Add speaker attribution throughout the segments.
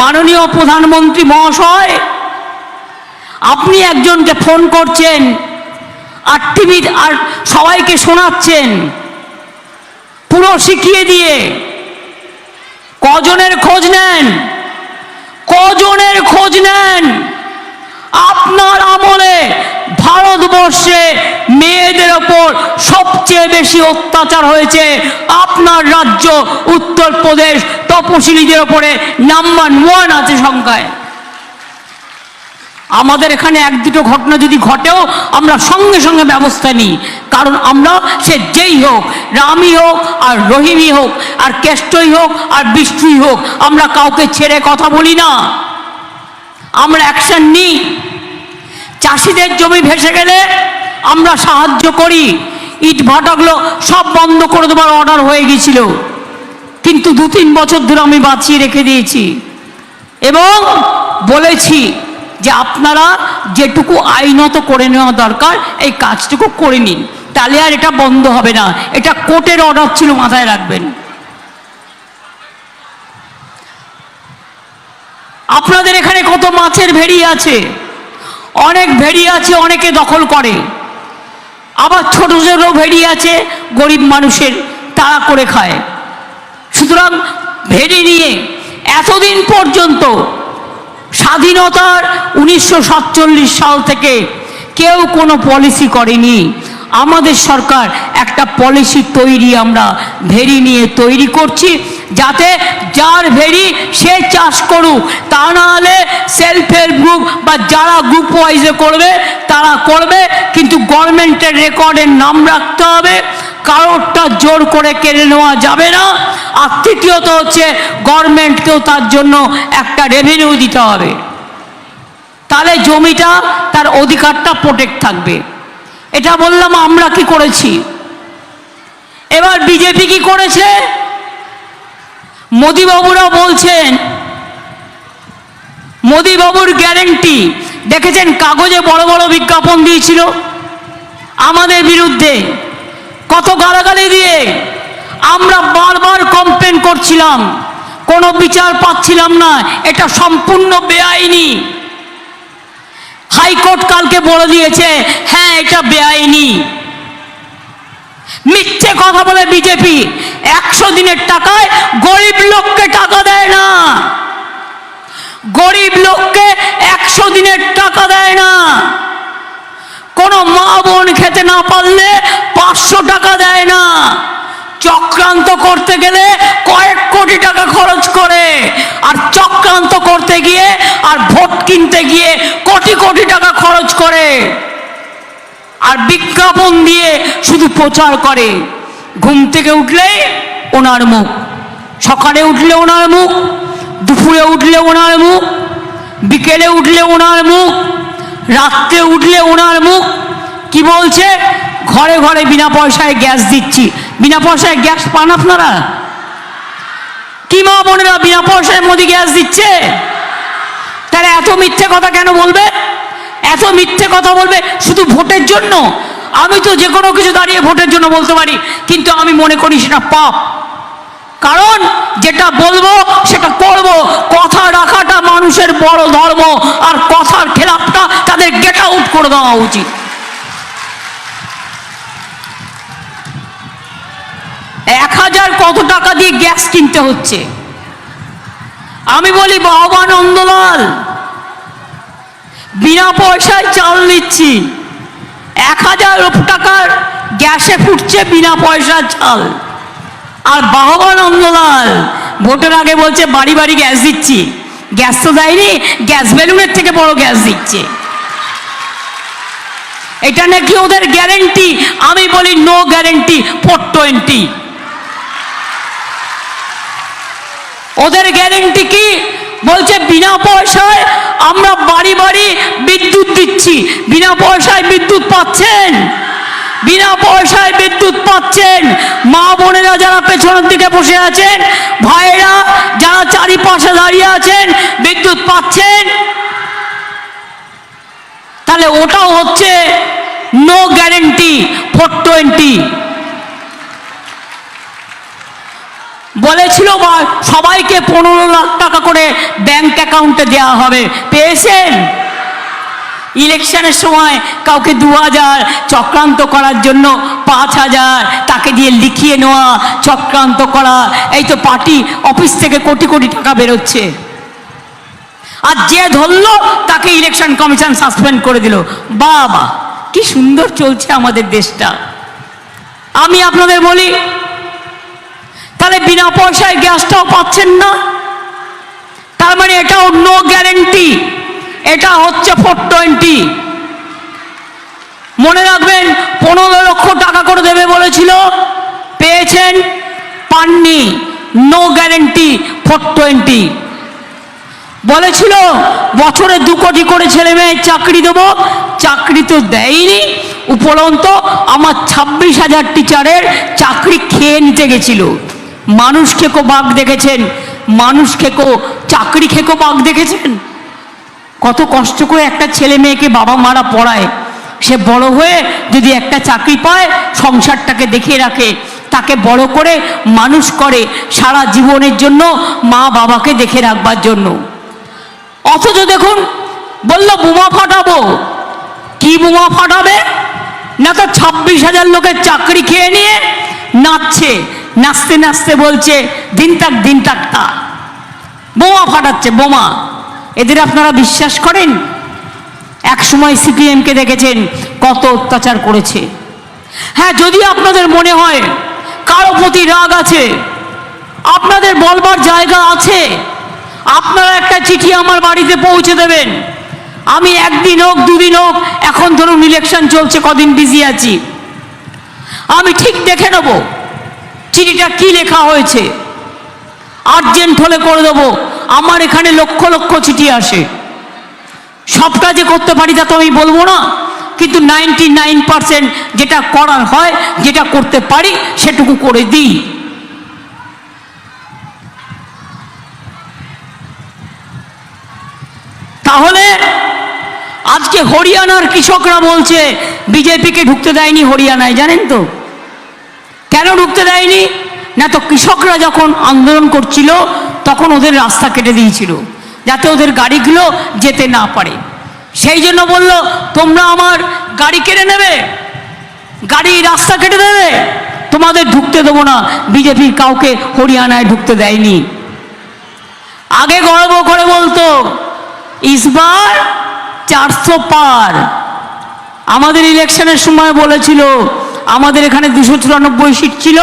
Speaker 1: মাননীয় প্রধানমন্ত্রী মহাশয়, আপনি একজনকে ফোন করছেন আর টিভির আর সবাইকে শোনাচ্ছেন, পুরো শিখিয়ে দিয়ে কজনের খোঁজ নেন, কজনের খোঁজ নেন, আপনার আমলে ভারতবর্ষে মেয়েদের ওপর সবচেয়ে বেশি অত্যাচার হয়েছে আপনার রাজ্য, উত্তরপ্রদেশ, তপশিলীদের ওপরে নাম্বার ওয়ান আছে সংখ্যায়। আমাদের এখানে এক দুটো ঘটনা যদি ঘটেও, আমরা সঙ্গে সঙ্গে ব্যবস্থা নিই। কারণ আমরা সে যেই হোক, রামই হোক আর রহিমই হোক, আর কেষ্টই হোক আর বিষ্ণুই হোক, আমরা কাউকে ছেড়ে কথা বলি না। আমরা অ্যাকশন নিই। চাষিদের জমি ভেসে গেলে আমরা সাহায্য করি। ইট ভাটাগুলো সব বন্ধ করে দেওয়ার অর্ডার হয়ে গিয়েছিল। কিন্তু দু তিন বছর ধরে আমি বাঁচিয়ে রেখে দিয়েছি। এবং বলেছি যে আপনারা যেটুকু আইনত করে নেওয়া দরকার, এই কাজটুকু করে নিন। তাহলে আর এটা বন্ধ হবে না। এটা কোর্টের অর্ডার ছিল, মাথায় রাখবেন। আপনাদের এখানে কত মাছের ভেড়ি আছে? অনেক ভেড়ি আছে, অনেকে দখল করে। আবার ছোট ছোট ভেড়ি আছে, গরিব মানুষের তারা করে খায়। সুতরাং ভেড়ি নিয়ে এতদিন পর্যন্ত স্বাধীনতার উনিশশো সাতচল্লিশ সাল থেকে কেউ কোনো পলিসি করেনি। আমাদের সরকার একটা পলিসি তৈরি আমরা ভেরি নিয়ে তৈরি করছি, যাতে যার ভেরি সে চাষ করুক, তা না হলে সেলফ হেল্প গ্রুপ বা যারা গ্রুপ ওয়াইজে করবে, তারা করবে, কিন্তু গভর্নমেন্টের রেকর্ডের নাম রাখতে হবে, কারোরটা জোর করে কেড়ে নেওয়া যাবে না, আর তৃতীয়ত হচ্ছে গভর্নমেন্টকেও তার জন্য একটা রেভিনিউ দিতে হবে। তাহলে জমিটা তার অধিকারটা প্রোটেক্ট থাকবে। এটা বললাম, আমরা কি করেছি? এবার বিজেপি কি করেছে? মোদিবাবুরা বলছেন, মোদিবাবুর গ্যারেন্টি। দেখেছেন, কাগজে বড় বড় বিজ্ঞাপন দিয়েছিল আমাদের বিরুদ্ধে। কত গালাগালি দিয়ে আমরা বারবার কমপ্লেন করছিলাম। কোনো বিচার পাচ্ছিলাম না, এটা সম্পূর্ণ বেআইনি। হাইকোর্ট কালকে বলে দিয়েছে হ্যাঁ এটা বেআইনি। মিথ্যে কথা বলে বিজেপি একশো দিনের টাকায় গরিব লোককে টাকা দেয় না। গরিব লোককে একশো দিনের টাকা দেয় না। কোনো মা বোন খেতে না পারলে পাঁচশো টাকা দেয় না। চক্রান্ত করতে গেলে কয়েক কোটি টাকা খরচ করে। আর চক্রান্ত করতে গিয়ে আর ভোট কিনতে গিয়ে কোটি কোটি টাকা খরচ করে। আর বিজ্ঞাপন দিয়ে শুধু প্রচার করে। ঘুম থেকে উঠলেই ওনার মুখ। সকালে উঠলে ওনার মুখ। দুপুরে উঠলে ওনার মুখ। বিকেলে উঠলে ওনার মুখ। রাত্রে উঠলে ওনার মুখ। কি বলছে? ঘরে ঘরে বিনা পয়সায় গ্যাস দিচ্ছি। বিনা পয়সায় গ্যাস পান আপনারা? কি মা বোনেরা বিনা পয়সায় মোদি গ্যাস দিচ্ছে? তাহলে এত মিথ্যে কথা কেন বলবে? এত মিথ্যে কথা বলবে শুধু ভোটের জন্য? আমি তো যে কোনো কিছু দাঁড়িয়ে ভোটের জন্য বলতে পারি, কিন্তু আমি মনে করি সেটা পাপ। কারণ যেটা বলব, সেটা করব। কথা রাখাটা মানুষের বড় ধর্ম, আর কথার খেলাপটা তাদের গেট আউট করে দেওয়া উচিত। এক হাজার কত টাকা দিয়ে গ্যাস কিনতে হচ্ছে? আমি বলি বাবা নন্দলাল বিনা পয়সায় চাল নিচ্ছি। এক হাজার টাকার গ্যাসে ফুটছে বিনা পয়সার চাল। আর বাহবা নন্দলাল ভোটের আগে বলছে, বাড়ি বাড়ি গ্যাস দিচ্ছি। গ্যাস তো দেয়নি, গ্যাস বেলুনের থেকে বড় গ্যাস দিচ্ছে। এটা নাকি ওদের গ্যারেন্টি আমি বলি নো গ্যারেন্টি ফোর টোয়েন্টি ওদের গ্যারেন্টি কি? বলছে, বিনা পয়সায় আমরা বাড়ি বাড়ি বিদ্যুৎ দিচ্ছি। বিনা পয়সায় বিদ্যুৎ পাচ্ছেন। বিনা পয়সায় বিদ্যুৎ পাচ্ছেন। মা বোনেরা যারা পেছনের দিকে বসে আছেন, ভাইয়েরা যারা চারিপাশে দাঁড়িয়ে আছেন, বিদ্যুৎ পাচ্ছেন। তাহলে ওটাও হচ্ছে নো গ্যারেন্টি ফোর টোয়েন্টি বলেছিল বা সবাইকে পনেরো লাখ টাকা করে ব্যাংক অ্যাকাউন্টে দেওয়া হবে। পেয়েছেন? ইলেকশনের সময় কাউকে দু হাজার চক্রান্ত করার জন্য পাঁচ হাজার তাকে দিয়ে লিখিয়ে নেওয়া, চক্রান্ত করা, এই তো পার্টি অফিস থেকে কোটি কোটি টাকা বেরোচ্ছে। আর যে ধরলো তাকে ইলেকশন কমিশন সাসপেন্ড করে দিল। বাবা, কি সুন্দর চলছে আমাদের দেশটা। আমি আপনাদের বলি তাহলে বিনা পয়সায় গ্যাসটাও পাচ্ছেন না। তার মানে এটাও নো গ্যারেন্টি এটা হচ্ছে ফোর টোয়েন্টি মনে রাখবেন, পনেরো লক্ষ টাকা করে দেবে বলেছিল, পেয়েছেন, পাননি। নো গ্যারেন্টি ফোর টোয়েন্টি বলেছিল, বছরে দু কোটি করে ছেলে মেয়ে চাকরি দেবো। চাকরি তো দেয়নি। উপরন্ত আমার ছাব্বিশ হাজার টিচারের চাকরি খেয়ে নিতে গেছিল। মানুষ খেকো বাঘ দেখেছেন? মানুষ খেকো চাকরি খেকো বাঘ দেখেছেন? কত কষ্ট করে একটা ছেলে মেয়েকে বাবা মারা পড়ায়। সে বড় হয়ে যদি একটা চাকরি পায়, সংসারটাকে দেখে রাখে। তাকে বড় করে মানুষ করে সারা জীবনের জন্য মা বাবাকে দেখে রাখবার জন্য। অথচ দেখুন, বলল, বোমা ফাটাবো। কি বোমা ফাটাবে? না তো ছাব্বিশ হাজার লোকের চাকরি খেয়ে নিয়ে নাচছে। নাচতে নাচতে বলছে, দিন তাক দিন তাক তা। বোমা ফাটাচ্ছে, বোমা। এদের আপনারা বিশ্বাস করেন? এক সময় সিপিএমকে দেখেছেন, কত অত্যাচার করেছে। হ্যাঁ যদি আপনাদের মনে হয়, কারও প্রতি রাগ আছে, আপনাদের বলবার জায়গা আছে। আপনারা একটা চিঠি আমার বাড়িতে পৌঁছে দেবেন। আমি একদিন হোক, দুদিন হোক, এখন ধরুন ইলেকশন চলছে, কদিন বিজি আছি। আমি ঠিক দেখে নেব। চিঠিটা কি লেখা হয়েছে? আর্জেন্ট হলে করে দেবো। আমার এখানে লক্ষ লক্ষ চিঠি আসে। সবটা যে করতে পারি তা তো আমি বলব না। কিন্তু নাইনটি নাইন পার্সেন্ট যেটা করার হয়, যেটা করতে পারি, সেটুকু করে দিই। তাহলে আজকে হরিয়ানার কৃষকরা বলছে, বিজেপিকে ঢুকতে দেয়নি হরিয়ানায়, জানেন তো? কেন ঢুকতে দেয়নি? না তো কৃষকরা যখন আন্দোলন করছিল, তখন ওদের রাস্তা কেটে দিয়েছিল, যাতে ওদের গাড়িগুলো যেতে না পারে। সেই জন্য বলল, তোমরা আমার গাড়ি কেড়ে নেবে? গাড়ি রাস্তা কেটে দেবে? তোমাদের ঢুকতে দেবো না। বিজেপির কাউকে হরিয়ানায় ঢুকতে দেয়নি। আগে গর্ব করে বলতো ইসবার চারশো পার। আমাদের ইলেকশনের সময় বলেছিল আমাদের এখানে দুশো চুরানব্বই সিট ছিল,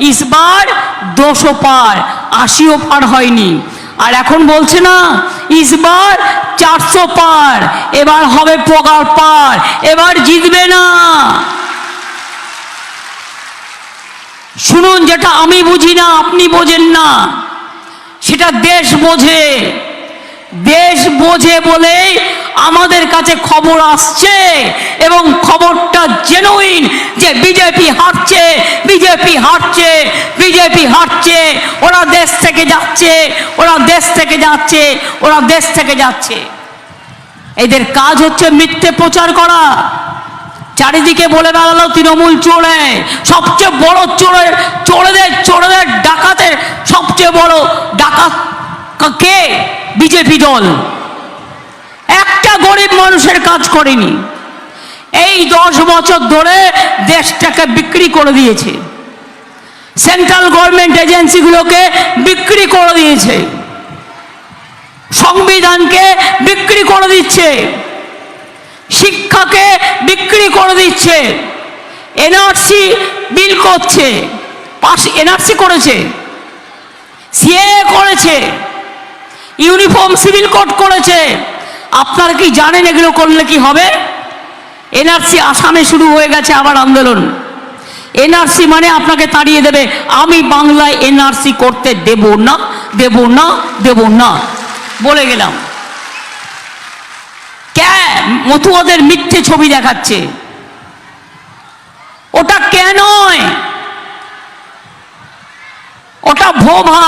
Speaker 1: ইসবার দুশো পার, আশিও পার হয়নি। আর এখন বলছে না, ইসবার চারশো পার, এবার হবে পগার পার, এবার জিতবে না। শুনুন, যেটা আমি বুঝি না, আপনি বোঝেন না। সেটা দেশ বোঝে। দেশ বোঝে বলে আমাদের কাছে খবর আসছে এবং খবরটা জেনুইন যে বিজেপি হারছে বিজেপি হারছে বিজেপি হারছে ওরা দেশ থেকে যাচ্ছে, ওরা দেশ থেকে যাচ্ছে, ওরা দেশ থেকে যাচ্ছে। এদের কাজ হচ্ছে মিথ্যে প্রচার করা। চারিদিকে বলে বেড়ালো তৃণমূল চোরে, সবচেয়ে বড় চোরে, চোরেদের চোরেদের ডাকাতের সবচেয়ে বড় ডাকাত কে বিজেপি দল। একটা গরিব মানুষের কাজ করেনি। এই দশ বছর ধরে দেশটাকে বিক্রি করে দিয়েছে। সেন্ট্রাল গভর্নমেন্ট এজেন্সিগুলোকে বিক্রি করে দিয়েছে। সংবিধানকে বিক্রি করে দিচ্ছে। শিক্ষাকে বিক্রি করে দিচ্ছে। এনআরসি বিল করছে। এনআরসি করেছে। সিএ করেছে। ইউনিফর্ম সিভিল কোড করেছে। আপনারা কি জানেন এগুলো করলে কি হবে? এনআরসি আসামে শুরু হয়ে গেছে আবার আন্দোলন। এনআরসি মানে আপনাকে তাড়িয়ে দেবে, আমি বাংলায় এনআরসি করতে দেব না দেব না দেব না। বলে গেলাম। কে মতুয়াদের মিথ্যে ছবি দেখাচ্ছে? ওটা কে নয়? ওটা ভোভা।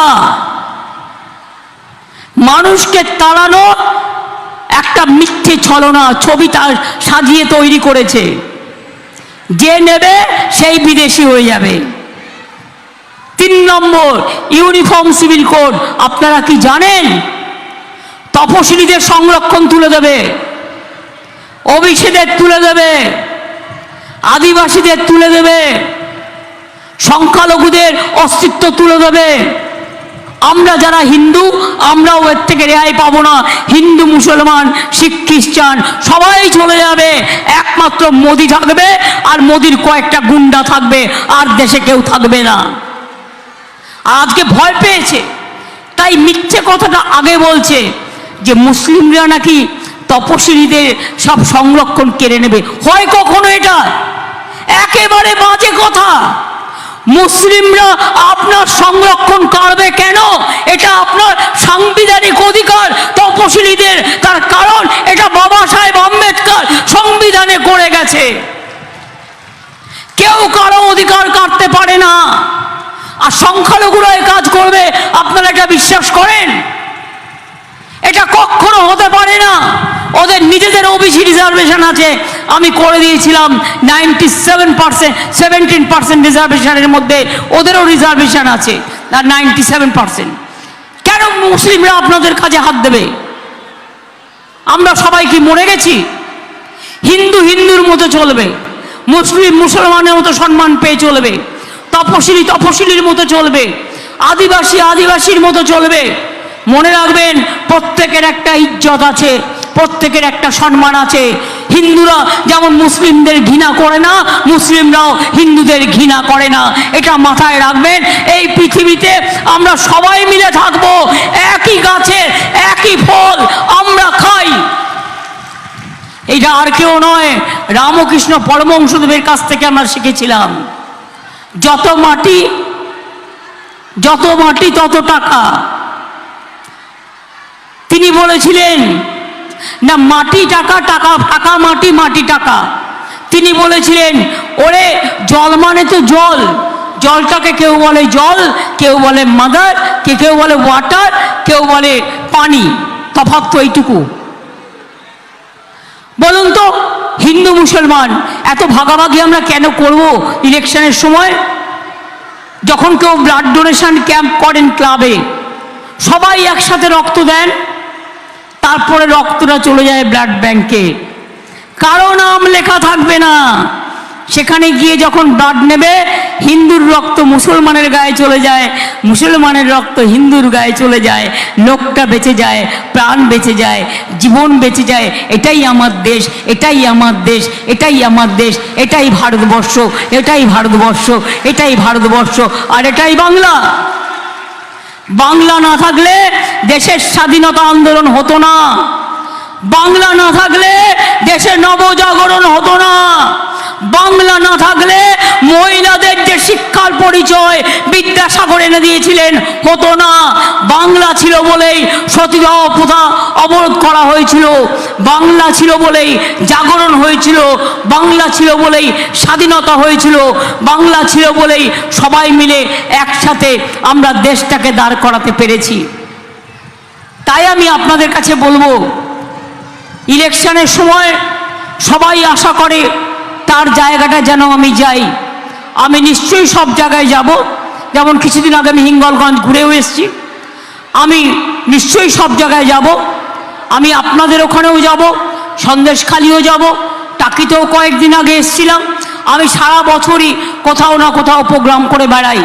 Speaker 1: মানুষকে তাড়ানো একটা মিথ্যে ছলনা ছবি তার সাজিয়ে তৈরি করেছে। যে নেবে সেই বিদেশি হয়ে যাবে। তিন নম্বর, ইউনিফর্ম সিভিল কোড, আপনারা কি জানেন? তপশিলীদের সংরক্ষণ তুলে দেবে। অভিষেদের তুলে দেবে। আদিবাসীদের তুলে দেবে। সংখ্যালঘুদের অস্তিত্ব তুলে দেবে। আমরা যারা হিন্দু, আমরাও এর থেকে রেহাই পাবো না। হিন্দু, মুসলমান, শিখ, খ্রিস্টান, সবাই চলে যাবে। একমাত্র মোদি থাকবে আর মোদির কয়েকটা গুন্ডা থাকবে, আর দেশে কেউ থাকবে না। আজকে ভয় পেয়েছে, তাই মিথ্যে কথাটা আগে বলছে যে মুসলিমরা নাকি তপশিলীদের সব সংরক্ষণ কেড়ে নেবে। হয় কখনো এটা? একেবারে বাজে কথা। মুসলিমরা আপনার সংরক্ষণ করবে কেন? এটা আপনার সাংবিধানিক অধিকার, তপশিলীদের তার কারণ, এটা বাবা সাহেব আম্বেদকর সংবিধানে করে গেছে। কেউ কারও অধিকার কাটতে পারে না। আর সংখ্যালঘুরা কাজ করবে, আপনারা এটা বিশ্বাস করেন? এটা কখনো হতে পারে না। ওদের নিজেদের ওবিসি রিজার্ভেশন আছে আমি করে দিয়েছিলাম ninety seven percent seventeen percent রিজার্ভেশনের মধ্যে ওদেরও রিজার্ভেশন আছে আর নাইনটি সেভেন পার্সেন্ট কেন মুসলিমরা আপনাদের কাজে হাত দেবে? আমরা সবাই কি মরে গেছি? হিন্দু হিন্দুর মতো চলবে, মুসলিম মুসলমানের মতো সম্মান পেয়ে চলবে, তপশিলি তপশিলির মতো চলবে, আদিবাসী আদিবাসীর মতো চলবে। মনে রাখবেন, প্রত্যেকের একটা ইজ্জত আছে, প্রত্যেকের একটা সম্মান আছে হিন্দুরা যেমন মুসলিমদের ঘৃণা করে না, মুসলিমরাও হিন্দুদের ঘৃণা করে না। এটা মাথায় রাখবেন, এই পৃথিবীতে আমরা সবাই মিলে থাকব, একই গাছের একই ফল, আমরা খাই। এটা আর কেউ নয়, রামকৃষ্ণ পরমংশদেবের কাছ থেকে আমরা শিখেছিলাম, যত মাটি যত মাটি, তত টাকা। তিনি বলেছিলেন না মাটি টাকা টাকা টাকা মাটি মাটি টাকা। তিনি বলেছিলেন, ওরে, জল মানে তো জল। জলটাকে কেউ বলে জল, কেউ বলে মাদার, কে, কেউ বলে ওয়াটার, কেউ বলে পানি। তফাৎ তো এইটুকু। বলুন তো, হিন্দু মুসলমান, এত ভাগাভাগি আমরা কেন করব ইলেকশনের সময়? যখন কেউ ব্লাড ডোনেশন ক্যাম্প করেন ক্লাবে, সবাই একসাথে রক্ত দেন। তারপরে রক্তটা চলে যায় ব্লাড ব্যাংকে কারও নাম লেখা থাকবে না। সেখানে গিয়ে যখন ব্লাড নেবে, হিন্দুর রক্ত মুসলমানের গায়ে চলে যায়, মুসলমানের রক্ত হিন্দুর গায়ে চলে যায়, লোকটা বেঁচে যায়, প্রাণ বেঁচে যায়, জীবন বেঁচে যায়, এটাই আমার দেশ, এটাই আমার দেশ, এটাই আমার দেশ, এটাই ভারতবর্ষ এটাই ভারতবর্ষ এটাই ভারতবর্ষ, আর এটাই বাংলা। বাংলা না থাকলে দেশের স্বাধীনতা আন্দোলন হতো না। বাংলা না থাকলে দেশের নবজাগরণ হতো না। বাংলা না থাকলে মহিলাদের যে শিক্ষার পরিচয় বিদ্যাসাগর এনে দিয়েছিলেন, হতো না। বাংলা ছিল বলেই সতীদাহ প্রথা অবরোধ করা হয়েছিল। বাংলা ছিল বলেই জাগরণ হয়েছিল। বাংলা ছিল বলেই স্বাধীনতা হয়েছিল। বাংলা ছিল বলেই সবাই মিলে একসাথে আমরা দেশটাকে দাঁড় করাতে পেরেছি। তাই আমি আপনাদের কাছে বলব, ইলেকশনের সময় সবাই আশা করে তার জায়গাটা যেন আমি যাই। আমি নিশ্চয়ই সব জায়গায় যাব। যেমন কিছুদিন আগে আমি হিঙ্গলগঞ্জ ঘুরেও এসেছি। আমি নিশ্চয়ই সব জায়গায় যাব। আমি আপনাদের ওখানেও যাব। সন্দেশখালিও যাব। টাকিতেও কয়েকদিন আগে এসেছিলাম। আমি সারা বছরই কোথাও না কোথাও প্রোগ্রাম করে বেড়াই।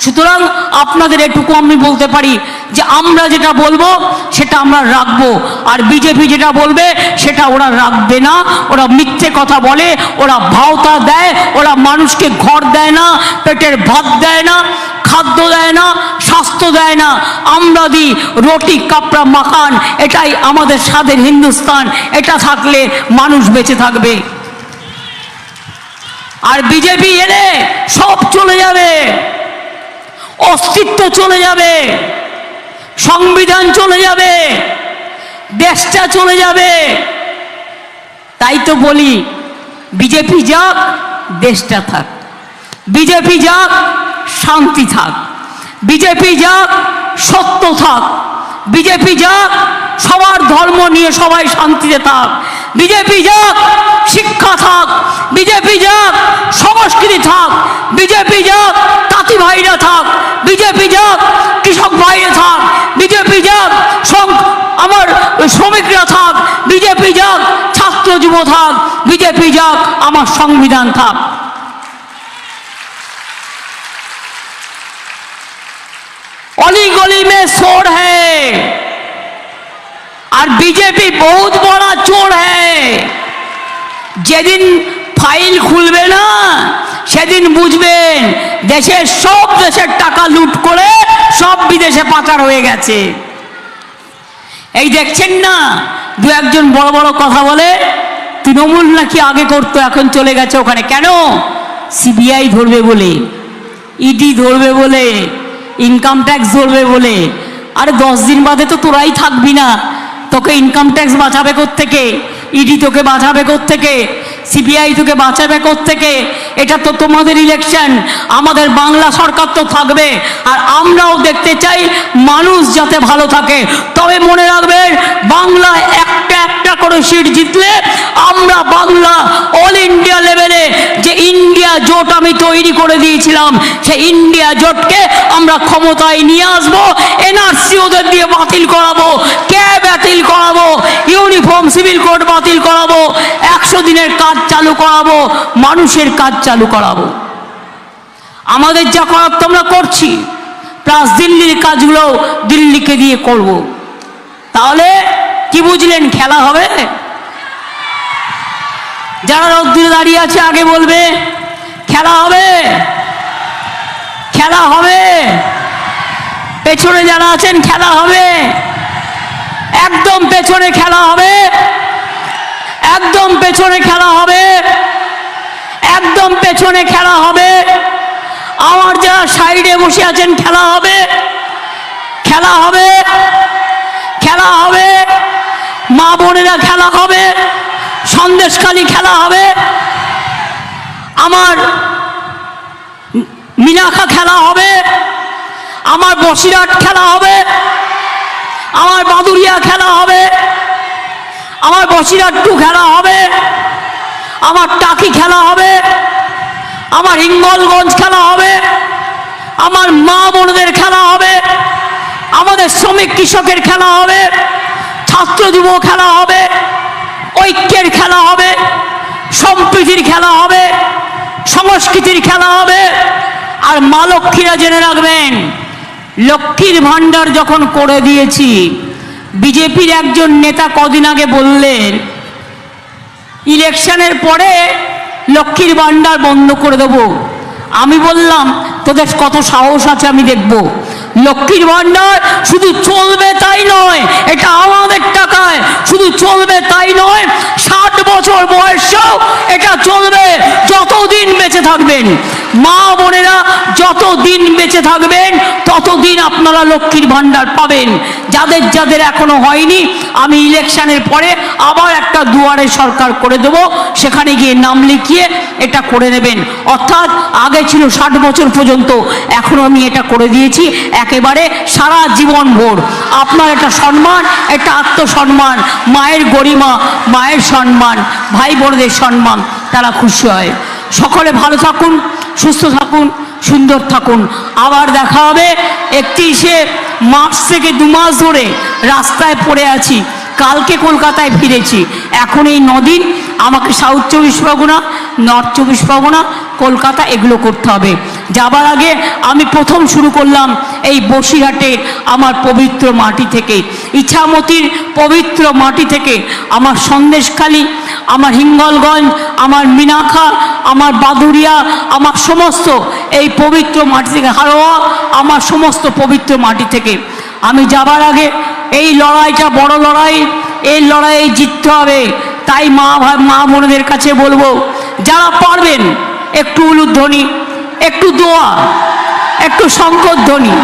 Speaker 1: সুতরাং আপনাদের এটুকু আমি বলতে পারি যে আমরা যেটা বলব, সেটা আমরা রাখব। আর বিজেপি যেটা বলবে, সেটা ওরা রাখবে না। ওরা মিথ্যে কথা বলে, ওরা ভাওতা দেয়, ওরা মানুষকে ঘর দেয় না, পেটের ভাত দেয় না, খাদ্য দেয় না, স্বাস্থ্য দেয় না। আমরা দিই রুটি, কাপড়া, মাখান, এটাই আমাদের স্বাদের হিন্দুস্তান। এটা থাকলে মানুষ বেঁচে থাকবে। আর বিজেপি এলে সব চলে যাবে। অস্তিত্ব চলে যাবে। সংবিধান চলে যাবে, দেশটা চলে যাবে। তাই তো বলি, বিজেপি যাক, দেশটা থাক। বিজেপি যাক, শান্তি থাক। বিজেপি যাক, সত্য থাক। বিজেপি যাক, সবার ধর্ম নিয়ে সবাই শান্তিতে থাক। বিজেপি যাক, শিক্ষা থাক, বিজেপি যাক, সংস্কৃতি থাক, বিজেপি যাক, তাঁতি ভাইরা থাক, বিজেপি যাক, কৃষক বাইরে থাক, বিজেপি যাক আমার শ্রমিকরা থাক, বিজেপি যাক, ছাত্র যুব থাক, বিজেপি যাক, আমার সংবিধান থাক। অলি গলি মে শোর হ্যায়। আর বিজেপি বহুত বড় চোর হ্যায় যেদিন ফাইল খুলবে না, সেদিন বুঝবেন দেশের সব দেশের টাকা লুট করে সব বিদেশে পাচার হয়ে গেছে। এই দেখছেন না, দু একজন বড় বড় কথা বলে, তৃণমূল নাকি আগে করতো, এখন চলে গেছে ওখানে। কেন? সিবিআই ধরবে বলে, ইডি ধরবে বলে, ইনকাম ট্যাক্স ধরবে বলে। আরে দশ দিন বাদে তো তোরাই থাকবি না। তোকে ইনকাম ট্যাক্স বাঁচাবে থেকে ইডি তোকে বাঁচাবে থেকে সিবিআই তোকে বাঁচাবে থেকে এটা তো তোমাদের ইলেকশন আমাদের বাংলা সরকার তো থাকবে। আর আমরাও দেখতে চাই মানুষ যাতে ভালো থাকে। তবে মনে রাখবেন, বাংলায় একটা করে সিট জিতলে আমরা বাংলা অল ইন্ডিয়া লেভেলে যে ইন্ডিয়া জোট আমি তৈরি করে দিয়েছিলাম সেই ইন্ডিয়া জোটকে আমরা ক্ষমতায় নিয়ে আসব এনআরসি ওদের দিয়ে বাতিল করাবো কে বাতিল করাবো ইউনিফর্ম সিভিল কোড বাতিল করাবো, একশো দিনের কাজ চালু করাবো, মানুষের কাজ চালু করাবো আমাদের যা করার তো আমরা করছি প্লাস দিল্লির কাজগুলো দিল্লিকে দিয়ে করব। তাহলে কি বুঝলেন, খেলা হবে? যারা রোদ্দুরে দাঁড়িয়ে আছে, আগে বলবে, খেলা হবে খেলা হবে। পেছনে যারা আছেন, খেলা হবে। একদম পেছনে খেলা হবে। একদম পেছনে খেলা হবে। একদম পেছনে খেলা হবে। আমার যারা সাইডে বসে আছেন, খেলা হবে। খেলা হবে। মা বোনেরা খেলা হবে, সন্দেশখালি খেলা হবে। আমার মিনাখা খেলা হবে, আমার বসিরহাট খেলা হবে, আমার বাদুরিয়া খেলা হবে, আমার বসিরহাট টু খেলা হবে, আমার টাকি খেলা হবে, আমার হিঙ্গলগঞ্জ খেলা হবে, আমার মা বোনদের খেলা হবে, আমাদের শ্রমিক কৃষকের খেলা হবে ছাত্র খেলা হবে, ঐক্যের খেলা হবে, সম্প্রীতির খেলা হবে, সংস্কৃতির খেলা হবে। আর মা লক্ষ্মীরা জেনে রাখবেন, লক্ষ্মীর ভাণ্ডার যখন করে দিয়েছি, বিজেপির একজন নেতা কদিন আগে বললেন, ইলেকশনের পরে লক্ষ্মীর ভাণ্ডার বন্ধ করে দেব। আমি বললাম, তোদের কত সাহস আছে আমি দেখব। লক্ষ্মীর ভাণ্ডার শুধু চলবে তাই নয়, এটা আমাদের টাকায়, শুধু চলবে তাই নয়, ষাট বছর বয়সেও এটা চলবে, যতদিন বেঁচে থাকবেন। মা বোনেরা যতদিন বেঁচে থাকবেন, ততদিন আপনারা লক্ষ্মীর ভাণ্ডার পাবেন। যাদের যাদের এখনও হয়নি, আমি ইলেকশনের পরে আবার একটা দুয়ারে সরকার করে দেব, সেখানে গিয়ে নাম লিখিয়ে এটা করে নেবেন। অর্থাৎ আগে ছিল ষাট বছর পর্যন্ত, এখনও আমি এটা করে দিয়েছি। একেবারে সারা জীবন ভোর আপনার একটা সম্মান, এটা আত্মসম্মান, মায়ের গরিমা, মায়ের সম্মান ভাই বোনদের সম্মান, তারা খুশি হয়। সকলে ভালো থাকুন, সুস্থ থাকুন, সুন্দর থাকুন। আবার দেখা হবে একত্রিশে মার্চ থেকে দু মাস ধরে রাস্তায় পড়ে আছি। কালকে কলকাতায় ফিরেছি। এখন এই নদিন আমাকে সাউথ চব্বিশ পরগনা নর্থ চব্বিশ পরগনা, কলকাতা এগুলো করতে হবে। যাবার আগে আমি প্রথম শুরু করলাম এই বসিরহাটে আমার পবিত্র মাটি থেকে। ইছামতির পবিত্র মাটি থেকে আমার সন্দেশখালি, আমার হিঙ্গলগঞ্জ, আমার মিনাখা, আমার বাদুরিয়া আমার সমস্ত এই পবিত্র মাটি থেকে, হারোয়া, আমার সমস্ত পবিত্র মাটি থেকে। আমি যাবার আগে এই লড়াইটা, বড় লড়াই, এই লড়াইয়ে জিততে হবে। তাই মা মা বোনদের কাছে বলব যারা পারবেন, একটু উলুধ্বনি একটু দোয়া, একটু শঙ্করধ্বনি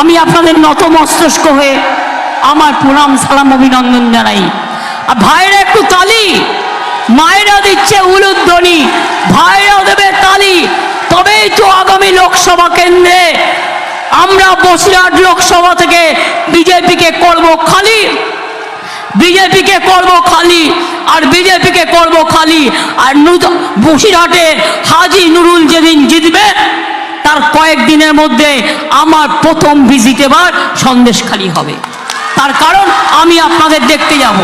Speaker 1: আমি আপনাদের নত নতমস্তস্ক হয়ে আমার প্রণাম, সালাম, অভিনন্দন জানাই। আর ভাইরা একটু তালি, মায়েরা দিচ্ছে উলুধ্বনি ভাইরাও দেবে তালি। তবেই তো আগামী লোকসভা কেন্দ্রে আমরা বসিরহাট লোকসভা থেকে বিজেপিকে করব খালি। বিজেপিকে করব খালি, আর বিজেপিকে করব খালি। আর বসিরহাটে হাজি নুরুল যেদিন জিতবে, তার কয়েকদিনের মধ্যে আমার প্রথম ভিজিট এবার সন্দেশখালি হবে। তার কারণ আমি আপনাদের দেখতে যাব।